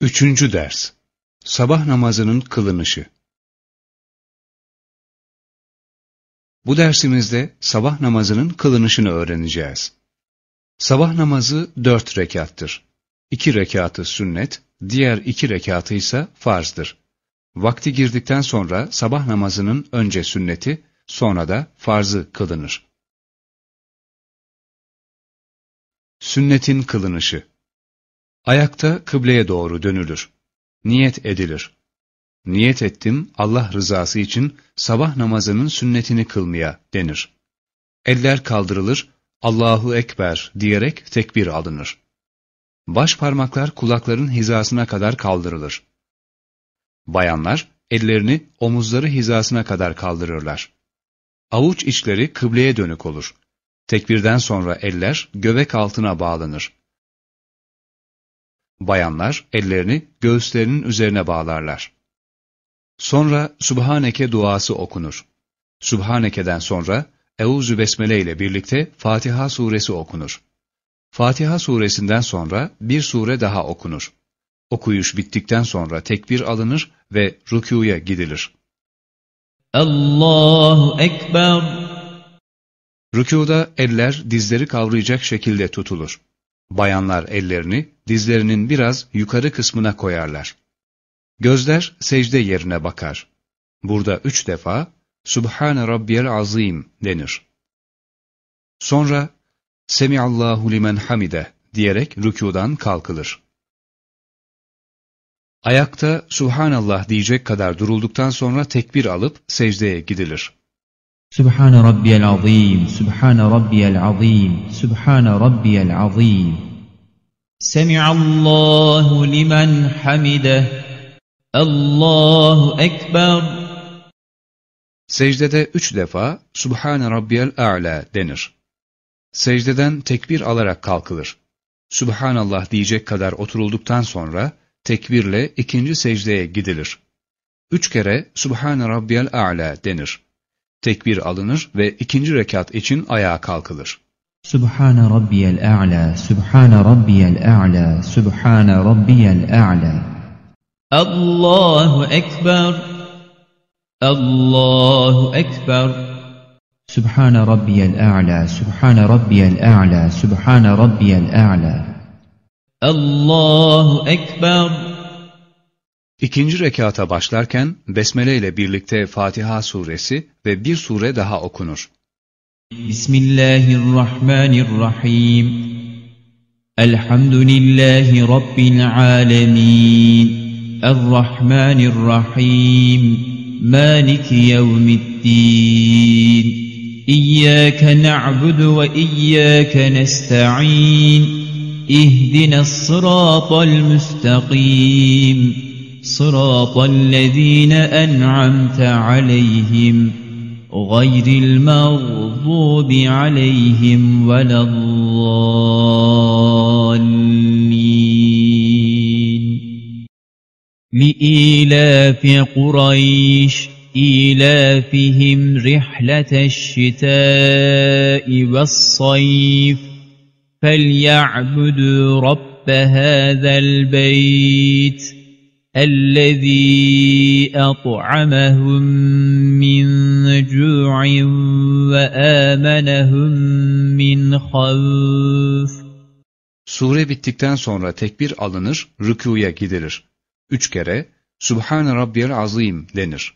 Üçüncü ders Sabah namazının kılınışı Bu dersimizde sabah namazının kılınışını öğreneceğiz. Sabah namazı dört rekattır. İki rekatı sünnet, diğer iki rekatı ise farzdır. Vakti girdikten sonra sabah namazının önce sünneti, sonra da farzı kılınır. Sünnetin kılınışı Ayakta kıbleye doğru dönülür. Niyet edilir. Niyet ettim Allah rızası için sabah namazının sünnetini kılmaya denir. Eller kaldırılır, Allahu Ekber diyerek tekbir alınır. Baş parmaklar kulakların hizasına kadar kaldırılır. Bayanlar ellerini omuzları hizasına kadar kaldırırlar. Avuç içleri kıbleye dönük olur. Tekbirden sonra eller göbek altına bağlanır. Bayanlar ellerini göğüslerinin üzerine bağlarlar. Sonra Subhaneke duası okunur. Subhaneke'den sonra Euzu Besmele ile birlikte Fatiha suresi okunur. Fatiha suresinden sonra bir sure daha okunur. Okuyuş bittikten sonra tekbir alınır ve rükûya gidilir. Allahu Ekber Rükuda eller dizleri kavrayacak şekilde tutulur. Bayanlar ellerini dizlerinin biraz yukarı kısmına koyarlar. Gözler secde yerine bakar. Burada üç defa Subhane Rabbiyel Azim denir. Sonra Semiallahu limen hamide diyerek rükudan kalkılır. Ayakta Subhanallah diyecek kadar durulduktan sonra tekbir alıp secdeye gidilir. سبحان ربي العظيم سبحان ربي العظيم سبحان ربي العظيم سمع الله لمن حمده الله أكبر Secdede üç defa Subhane Rabbiyel A'la denir. Secdeden tekbir alarak kalkılır. Subhanallah diyecek kadar oturulduktan sonra tekbirle ikinci secdeye gidilir. Üç kere Subhane Rabbiyel A'la denir. Tekbir alınır ve ikinci rekat için ayağa kalkılır. Sübhane Rabbiyel A'la, Sübhane Rabbiyel A'la, Sübhane Rabbiyel A'la. Allahu Ekber, Allahu Ekber. Sübhane Rabbiyel A'la, Sübhane Rabbiyel A'la, Sübhane Rabbiyel A'la. Allahu Ekber. İkinci rekata başlarken Besmele ile birlikte Fatiha suresi ve bir sure daha okunur. Bismillahirrahmanirrahim. Elhamdülillahi Rabbil alemin. Errahmanirrahim. Maliki yevmiddin. İyyâke na'budu ve iyyâke nesta'in. İhdine s-sırâtal müstakim صراط الذين أنعمت عليهم غير المغضوب عليهم ولا الضالين. لإيلاف قريش إيلافهم رحلة الشتاء والصيف فليعبدوا رب هذا البيت الذي أطعمهم من جوع وآمنهم من خوف Sure bittikten sonra tekbir alınır, rükuya gidilir. Üç kere Subhane Rabbiyel Azim denir.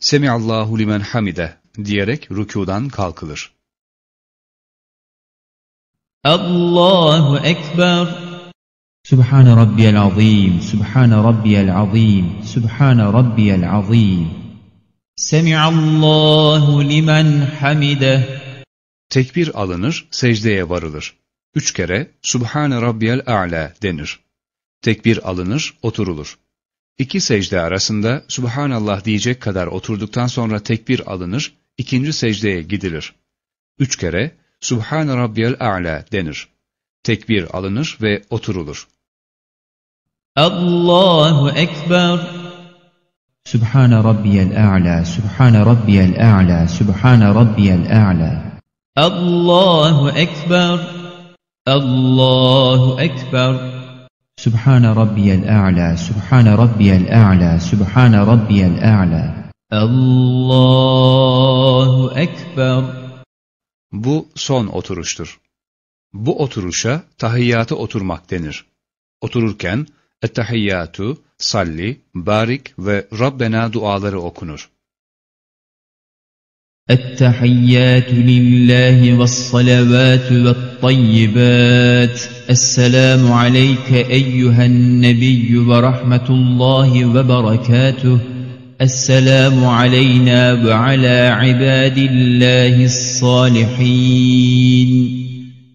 Semiallahu limen hamide diyerek rükudan kalkılır. الله أكبر سبحان ربي العظيم سبحان ربي العظيم سبحان ربي العظيم سمع الله لمن حمده Tekbir alınır, secdeye varılır. Üç kere Subhane Rabbiyel A'la denir. Tekbir alınır, oturulur. İki secde arasında Subhanallah diyecek kadar oturduktan sonra tekbir alınır, ikinci secdeye gidilir. Üç kere Subhane Rabbiyel A'la denir. Tekbir alınır ve oturulur. Allahu Ekber. Sübhane Rabbiyel A'la, Sübhane Rabbiyel A'la, Sübhane Rabbiyel A'la. Allahu Ekber. Allahu Ekber. Sübhane Rabbiyel A'la, Sübhane Rabbiyel A'la, Sübhane Rabbiyel A'la. Allahu Ekber. Bu son oturuştur. Bu oturuşa tahiyyatı oturmak denir. Otururken ettehiyyatu, salli, barik ve Rabbena duaları okunur. التحيات لله والصلوات والطيبات السلام عليك أيها النبي ورحمة الله وبركاته السلام علينا وعلى عباد الله الصالحين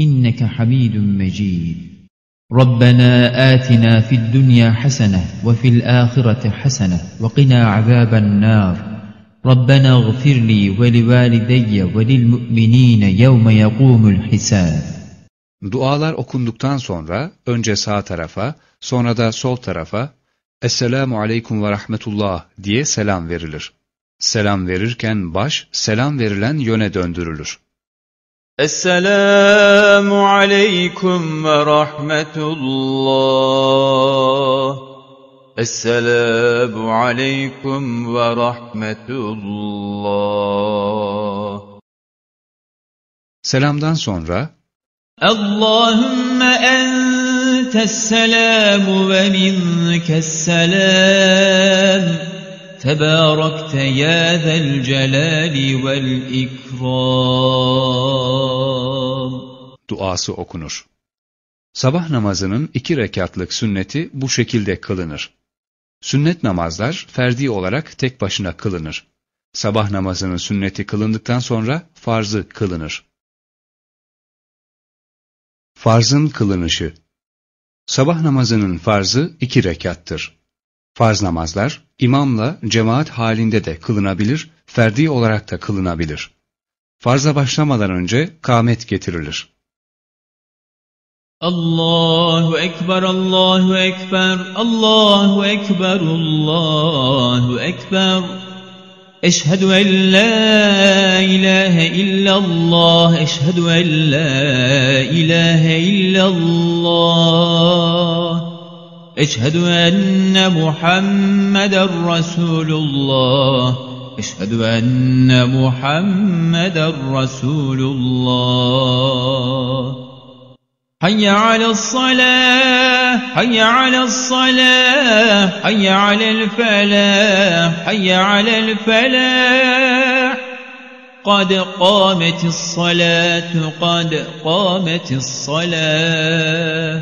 إنك حميد مجيد ربنا آتنا في الدنيا حسنة وفي الآخرة حسنة وقنا عذاب النار ربنا اغفر لي ولوالدي وللمؤمنين يوم يقوم الحساب Dualar okunduktan sonra önce sağ tarafa, sonra da sol tarafa Esselamu aleyküm ve rahmetullah diye selam verilir. Selam verirken baş selam verilen yöne döndürülür. Esselamu aleyküm ve rahmetullah. Esselamu aleyküm ve rahmetullah. Selamdan sonra Allahümme entes selamu ve minkes selam. تباركت يا ذا الجلال والإكرام duası okunur. Sabah namazının iki rekatlık sünneti bu şekilde kılınır. Sünnet namazlar ferdi olarak tek başına kılınır. Sabah namazının sünneti kılındıktan sonra farzı kılınır. Farzın kılınışı Sabah namazının farzı iki rekattır. Farz namazlar imamla cemaat halinde de kılınabilir, ferdi olarak da kılınabilir. Farza başlamadan önce kâmet getirilir. Allahu Ekber, Allahu Ekber, Allahu Ekber, Allahu Ekber. Eşhedü en la ilahe illallah, eşhedü en la ilahe illallah. أشهد أن محمد رسول الله. أشهد أن محمد رسول الله. حي على الصلاة حي على الصلاة حي على الفلاح حي على الفلاح. قد قامت الصلاة قد قامت الصلاة.